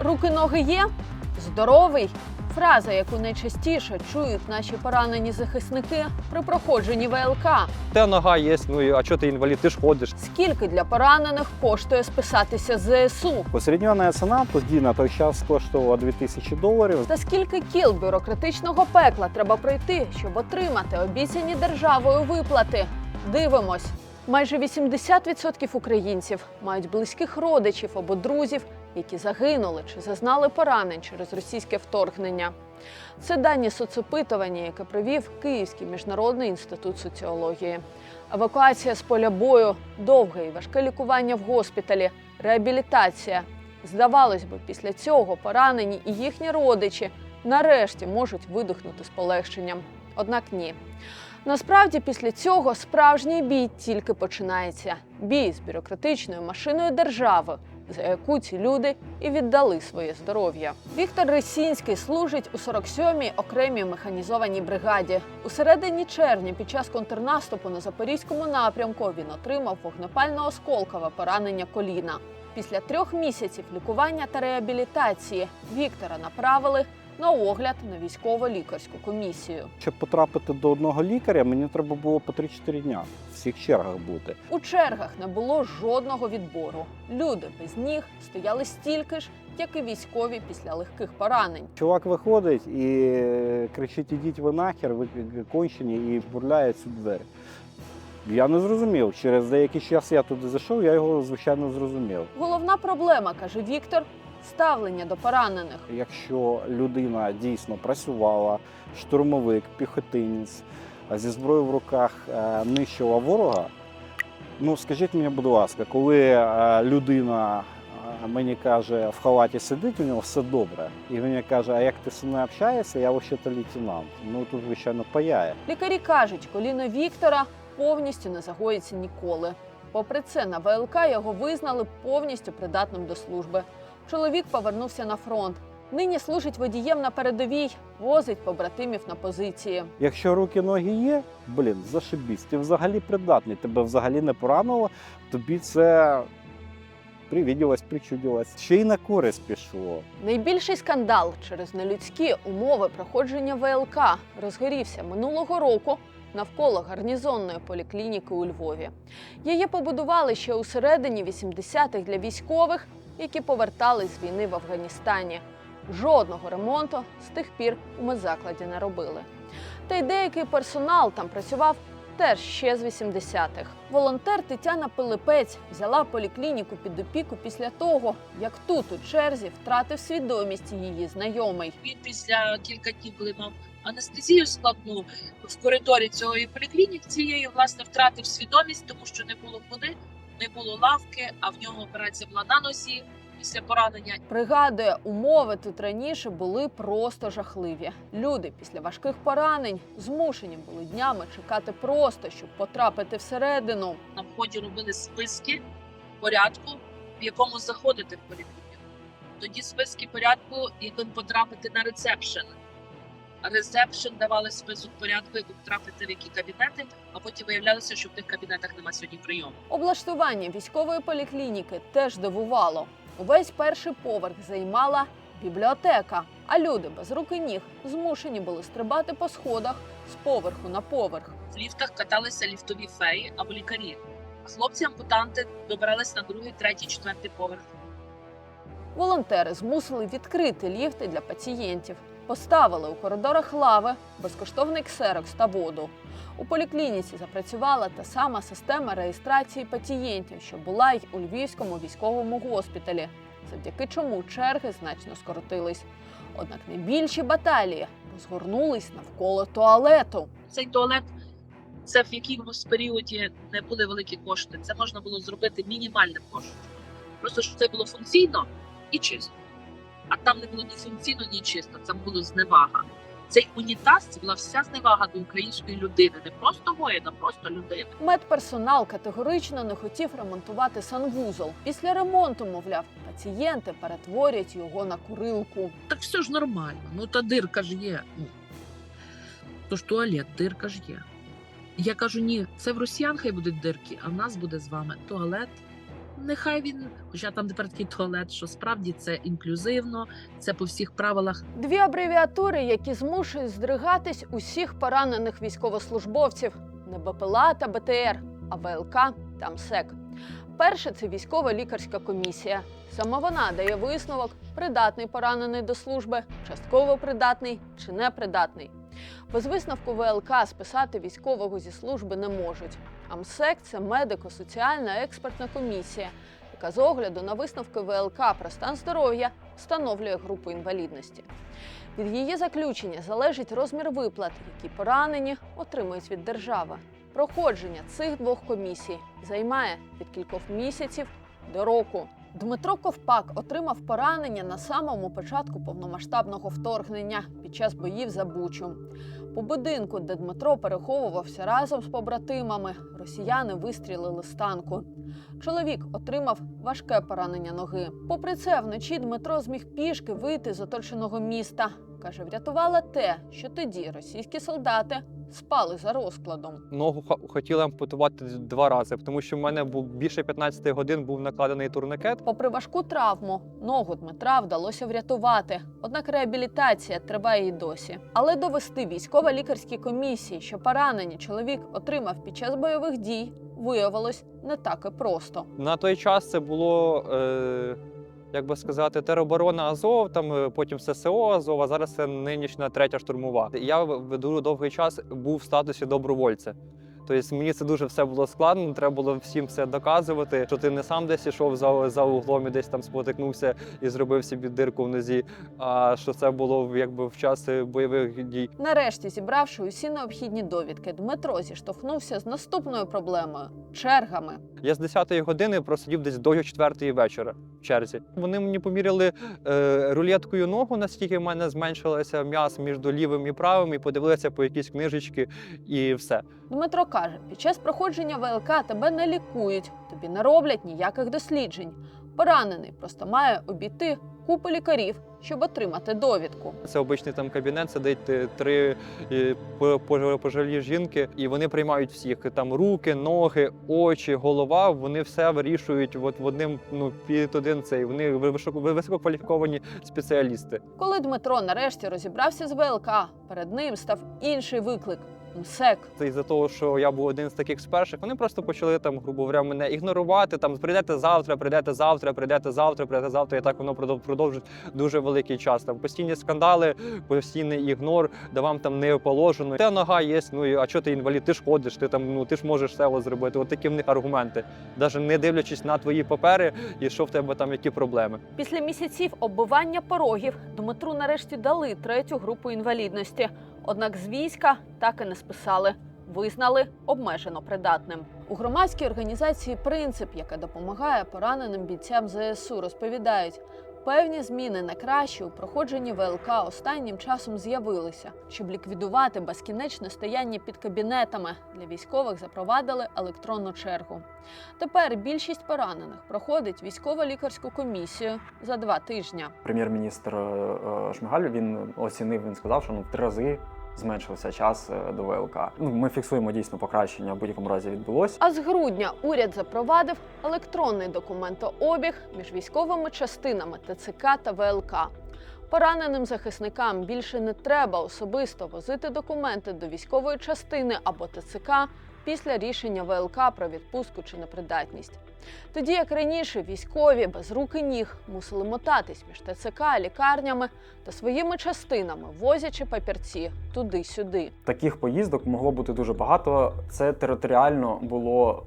Руки ноги є? Здоровий. Фраза, яку найчастіше чують наші поранені захисники при проходженні ВЛК. Те нога є, ну а чого ти інвалід? Ти ж ходиш. Скільки для поранених коштує списатися з ЗСУ? Усередньона ціна тоді на той час коштувала 2000 доларів. Та скільки кіл бюрократичного пекла треба пройти, щоб отримати обіцяні державою виплати? Дивимось. Майже 80% українців мають близьких родичів або друзів, які загинули чи зазнали поранень через російське вторгнення. Це дані соцопитування, яке провів Київський міжнародний інститут соціології. Евакуація з поля бою, довге і важке лікування в госпіталі, реабілітація. Здавалось би, після цього поранені і їхні родичі нарешті можуть видихнути з полегшенням. Однак ні. Насправді, після цього справжній бій тільки починається. Бій з бюрократичною машиною держави, за яку ці люди і віддали своє здоров'я. Віктор Ресінський служить у 47-й окремій механізованій бригаді. У середині червня, під час контрнаступу на запорізькому напрямку, він отримав вогнепально-осколкове поранення коліна. Після трьох місяців лікування та реабілітації Віктора направили на огляд на військово-лікарську комісію. Щоб потрапити до одного лікаря, мені треба було по 3-4 дня в всіх чергах бути. У чергах не було жодного відбору. Люди без ніг стояли стільки ж, як і військові після легких поранень. Чувак виходить і кричить: ідіть ви нахер, ви кончені, і бурляє цю двері. Я не зрозумів. Через деякий час я туди зайшов, я його звичайно зрозумів. Головна проблема, каже Віктор, ставлення до поранених. Якщо людина дійсно працювала, штурмовик, піхотинець зі зброєю в руках е, нищила ворога. Ну скажіть мені, будь ласка, коли е, людина е, мені каже, в халаті сидить, у нього все добре, і він мені каже, а як ти зі мною общаєшся, я взагалі лейтенант. Ну тут, звичайно, паяє. Лікарі кажуть, коліно Віктора повністю не загоїться ніколи. Попри це, на ВЛК його визнали повністю придатним до служби. Чоловік повернувся на фронт. Нині служить водієм на передовій, возить побратимів на позиції. Якщо руки ноги є, блін, зашибісь, ти взагалі придатний, тебе взагалі не поранило, тобі це привіділось, причудилось. Ще й на користь пішло. Найбільший скандал через нелюдські умови проходження ВЛК розгорівся минулого року навколо гарнізонної поліклініки у Львові. Її побудували ще у середині 80-х для військових, які повертались з війни в Афганістані. Жодного ремонту з тих пір у медзакладі не робили. Та й деякий персонал там працював теж ще з 80-х. Волонтер Тетяна Пилипець взяла поліклініку під опіку після того, як тут у черзі втратив свідомість її знайомий. Він після кілька днів, коли мав анестезію складну в коридорі цього поліклінік, цієї власне втратив свідомість, тому що не було куди, не було лавки, а в нього операція була на носі після поранення. Пригадує, умови тут раніше були просто жахливі. Люди після важких поранень змушені були днями чекати просто, щоб потрапити всередину. На вході робили списки порядку, в якому заходити в поліклініку. Тоді списки порядку, яким потрапити на ресепшн. Ресепшн давали список порядку, як потрапити в які кабінети, а потім виявлялося, що в тих кабінетах немає сьогодні прийому. Облаштування військової поліклініки теж дивувало. Увесь перший поверх займала бібліотека, а люди без руки ніг змушені були стрибати по сходах з поверху на поверх. В ліфтах каталися ліфтові феї або лікарі. Хлопці-ампутанти добирались на другий, третій, четвертий поверх. Волонтери змусили відкрити ліфти для пацієнтів, поставили у коридорах лави, безкоштовний ксерокс та воду. У поліклініці запрацювала та сама система реєстрації пацієнтів, що була й у Львівському військовому госпіталі, завдяки чому черги значно скоротились. Однак найбільші баталії розгорнулись навколо туалету. Цей туалет це в якомусь періоді не були великі кошти. Це можна було зробити мінімальним коштом. Просто щоб це було функційно і чисто. А там не було ні функційно, ні чисто. Це було зневага. Цей унітаз це була вся зневага до української людини, не просто воїна, просто людини. Медперсонал категорично не хотів ремонтувати санвузол. Після ремонту, мовляв, пацієнти перетворять його на курилку. Так все ж нормально. Ну та дирка ж є. Ну, то ж туалет, дирка ж є. Я кажу, ні, це в росіян хай будуть дирки, а в нас буде з вами туалет Нехай він, хоча там тепер такий туалет, що справді це інклюзивно, це по всіх правилах. Дві абревіатури, які змушують здригатись усіх поранених військовослужбовців не БПЛА та БТР, а ВЛК та МСЕК. Перше це військова лікарська комісія. Саме вона дає висновок, придатний поранений до служби, частково придатний чи непридатний. Без висновку ВЛК списати військового зі служби не можуть. А МСЕК це медико-соціальна експертна комісія, яка з огляду на висновки ВЛК про стан здоров'я встановлює групу інвалідності. Від її заключення залежить розмір виплат, які поранені отримують від держави. Проходження цих двох комісій займає від кількох місяців до року. Дмитро Ковпак отримав поранення на самому початку повномасштабного вторгнення під час боїв за Бучу. По будинку, де Дмитро переховувався разом з побратимами, росіяни вистрілили з танку. Чоловік отримав важке поранення ноги. Попри це, вночі Дмитро зміг пішки вийти з оточеного міста. Каже, врятувало те, що тоді російські солдати спали за розкладом. Ногу хотіли ампутувати два рази, тому що в мене був більше 15 годин був накладений турникет. Попри важку травму, ногу Дмитра вдалося врятувати. Однак реабілітація триває і досі. Але довести військово-лікарській комісії, що поранення чоловік отримав під час бойових дій, виявилось не так і просто. На той час це було. Е... Як би сказати, тероборона Азов, там е, потім ССО Азов, а зараз це нинішня третя штурмова. Я дуже довгий час був в статусі добровольця. Тобто мені це дуже все було складно, треба було всім все доказувати, що ти не сам десь ішов за, за углом і десь там спотикнувся і зробив собі дирку в нозі, а що це було якби в час е, бойових дій. Нарешті, зібравши усі необхідні довідки, Дмитро зіштовхнувся з наступною проблемою чергами. Я з 10-ї години просидів десь до 4-ї вечора черзі. Вони мені поміряли е, рулеткою ногу, наскільки в мене зменшилося м'яс між лівим і правим, і подивилися по якісь книжечки і все. Дмитро каже, під час проходження ВЛК тебе не лікують, тобі не роблять ніяких досліджень. Поранений просто має обійти купу лікарів, щоб отримати довідку. Це обичний там кабінет, сидить е, три е, по- по- пожилі жінки, і вони приймають всіх. Там руки, ноги, очі, голова. Вони все вирішують от в одним ну під один цей. Вони високо- висококваліфіковані спеціалісти. Коли Дмитро нарешті розібрався з ВЛК, перед ним став інший виклик МСЕК. Це із-за того, що я був один з таких з перших. Вони просто почали там, грубо говоря, мене ігнорувати. Там прийдете завтра, прийдете завтра, прийдете завтра, прийдете завтра. І так воно продов- продовжить дуже великий час. Там постійні скандали, постійний ігнор, де вам там не положено. Та нога є. Ну і а що ти інвалід? Ти ж ходиш, ти там ну ти ж можеш все зробити. От такі в них аргументи, навіть не дивлячись на твої папери, і що в тебе там які проблеми. Після місяців оббивання порогів Дмитру нарешті дали третю групу інвалідності. Однак з війська так і не списали. Визнали обмежено придатним. У громадській організації Принцип, яка допомагає пораненим бійцям ЗСУ, розповідають, певні зміни на краще у проходженні ВЛК останнім часом з'явилися. Щоб ліквідувати безкінечне стояння під кабінетами, для військових запровадили електронну чергу. Тепер більшість поранених проходить військово-лікарську комісію за два тижні. Прем'єр-міністр е, е, Шмигаль він оцінив, він сказав, що ну в три рази зменшився час е, до ВЛК. Ну ми фіксуємо дійсно покращення в будь-якому разі відбулося. А з грудня уряд запровадив електронний документообіг між військовими частинами ТЦК та ВЛК. Пораненим захисникам більше не треба особисто возити документи до військової частини або ТЦК після рішення ВЛК про відпустку чи непридатність. Тоді, як раніше, військові без рук і ніг мусили мотатись між ТЦК, лікарнями та своїми частинами, возячи папірці туди-сюди. Таких поїздок могло бути дуже багато. Це територіально було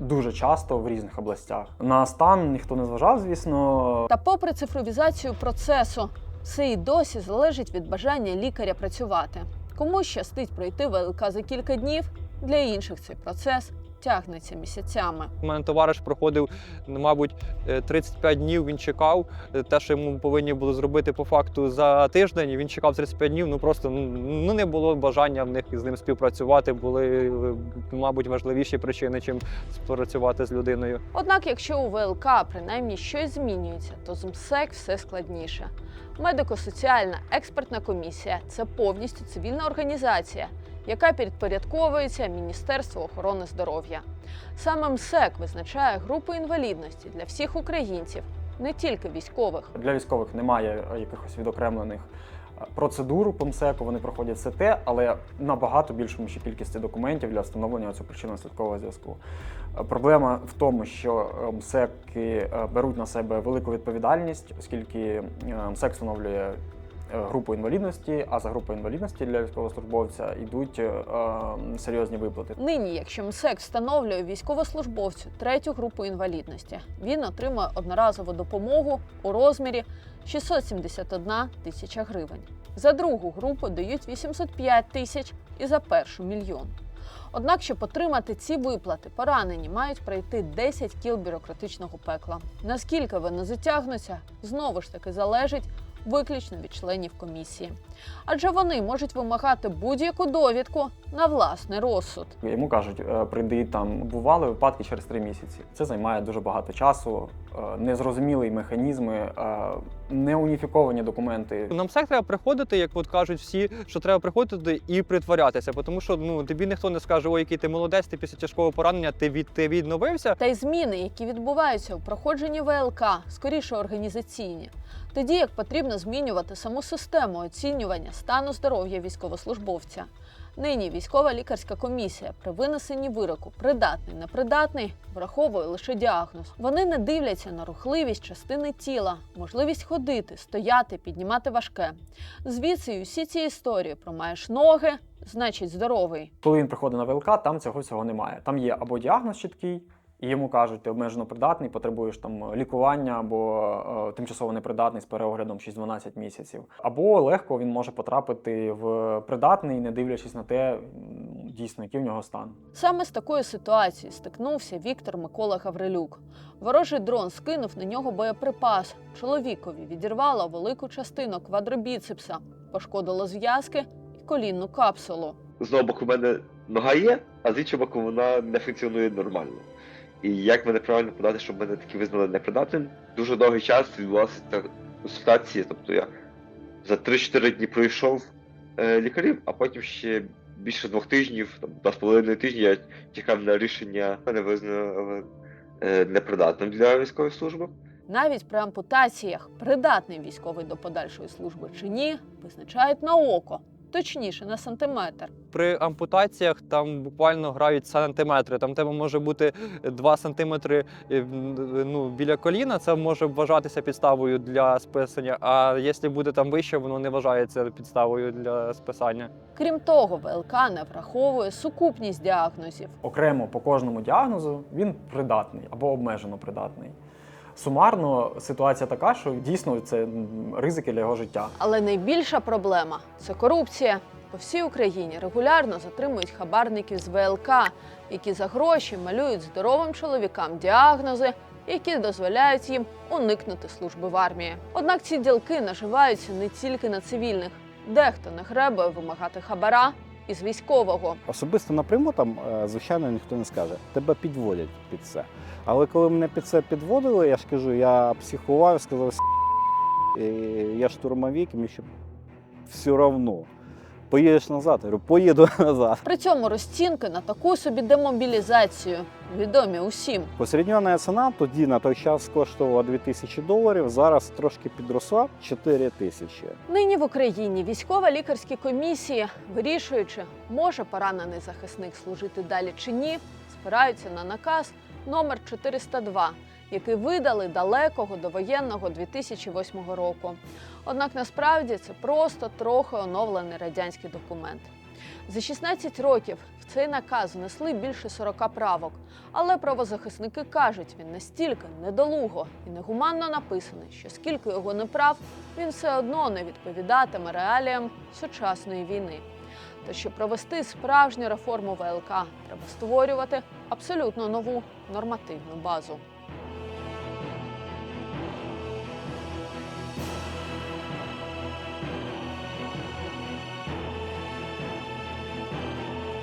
дуже часто в різних областях. На стан ніхто не зважав, звісно. Та попри цифровізацію процесу, все і досі залежить від бажання лікаря працювати. Комусь щастить пройти ВЛК за кілька днів, для інших цей процес тягнеться місяцями. У мене товариш проходив, ну, мабуть, е, 35 днів. Він чекав е, те, що йому повинні були зробити по факту за тиждень. Він чекав 35 днів. Ну просто ну, ну не було бажання в них з ним співпрацювати. Були, е, мабуть, важливіші причини, чим співпрацювати з людиною. Однак, якщо у ВЛК принаймні щось змінюється, то з МСЕК все складніше. Медико-соціальна експертна комісія це повністю цивільна організація, яка підпорядковується Міністерству охорони здоров'я. Саме МСЕК визначає групу інвалідності для всіх українців, не тільки військових. Для військових немає якихось відокремлених е, процедур по МСЕКу, вони проходять все те, але набагато більшому ще кількості документів для встановлення цього причинно-слідкового зв'язку. Е, Проблема в тому, що е, МСЕКи беруть на себе велику відповідальність, оскільки МСЕК встановлює групу інвалідності, а за групою інвалідності для військовослужбовця йдуть е, е, серйозні виплати. Нині, якщо МСЕК встановлює військовослужбовцю третю групу інвалідності, він отримує одноразову допомогу у розмірі 671 тисяча гривень. За другу групу дають 805 тисяч і за першу мільйон. Однак, щоб отримати ці виплати, поранені мають пройти 10 кіл бюрократичного пекла. Наскільки вони затягнуться, знову ж таки залежить виключно від членів комісії. Адже вони можуть вимагати будь-яку довідку на власний розсуд. Йому кажуть, е, прийди там. Бували випадки через три місяці. Це займає дуже багато часу, незрозумілі механізми, е, неуніфіковані документи. Нам всіх треба приходити, як от кажуть всі, що треба приходити і притворятися, тому що ну тобі ніхто не скаже, ой, який ти молодець, ти після тяжкого поранення ти від ти відновився. Та й зміни, які відбуваються у проходженні ВЛК, скоріше організаційні. Тоді як потрібно змінювати саму систему оцінювання стану здоров'я військовослужбовця. Нині військова лікарська комісія при винесенні вироку придатний, непридатний враховує лише діагноз. Вони не дивляться на рухливість частини тіла, можливість ходити, стояти, піднімати важке. Звідси й усі ці історії про маєш ноги, значить здоровий. Коли він приходить на ВЛК, там цього всього немає. Там є або діагноз чіткий, і йому кажуть, ти обмежено придатний, потребуєш там лікування або е, тимчасово непридатний з переоглядом 6-12 місяців. Або легко він може потрапити в придатний, не дивлячись на те, дійсно, який в нього стан. Саме з такою ситуацією стикнувся Віктор Микола Гаврилюк. Ворожий дрон скинув на нього боєприпас. Чоловікові відірвало велику частину квадробіцепса, пошкодило зв'язки і колінну капсулу. з одного боку в мене нога є, а з іншого боку вона не функціонує нормально. І як мене правильно подати, щоб мене таки визнали непридатним, дуже довгий час відбулася ця консультація. Тобто я за 3-4 дні пройшов е, лікарів, а потім ще більше двох тижнів, там, два з половиною тижні я чекав на рішення, мене визнали е, непридатним для військової служби. Навіть при ампутаціях придатний військовий до подальшої служби чи ні, визначають на око, точніше на сантиметр. При ампутаціях там буквально грають сантиметри. Там тебе може бути 2 сантиметри е, ну, біля коліна. Це може вважатися підставою для списання. А якщо буде там вище, воно не вважається підставою для списання. Крім того, ВЛК не враховує сукупність діагнозів. Окремо по кожному діагнозу він придатний або обмежено придатний. Сумарно ситуація така, що дійсно це ризики для його життя. Але найбільша проблема це корупція. По всій Україні регулярно затримують хабарників з ВЛК, які за гроші малюють здоровим чоловікам діагнози, які дозволяють їм уникнути служби в армії. Однак ці ділки наживаються не тільки на цивільних. Дехто не гребує вимагати хабара із військового. Особисто напряму там, е, звичайно, ніхто не скаже. Тебе підводять під це. Але коли мене під це підводили, я ж кажу, я психував, сказав, я штурмовик, мені ще все одно. Поїдеш назад? Я говорю, поїду назад. При цьому розцінки на таку собі демобілізацію відомі усім. Посередньона ціна тоді на той час коштувала 2000 доларів, зараз трошки підросла 4 тисячі. Нині в Україні військова лікарські комісії, вирішуючи, може поранений захисник служити далі чи ні, спираються на наказ номер 402, який видали далекого довоєнного 2008 року. Однак насправді це просто трохи оновлений радянський документ. За 16 років в цей наказ внесли більше 40 правок, але правозахисники кажуть, він настільки недолуго і негуманно написаний, що скільки його не прав, він все одно не відповідатиме реаліям сучасної війни. Та щоб провести справжню реформу ВЛК, треба створювати абсолютно нову нормативну базу.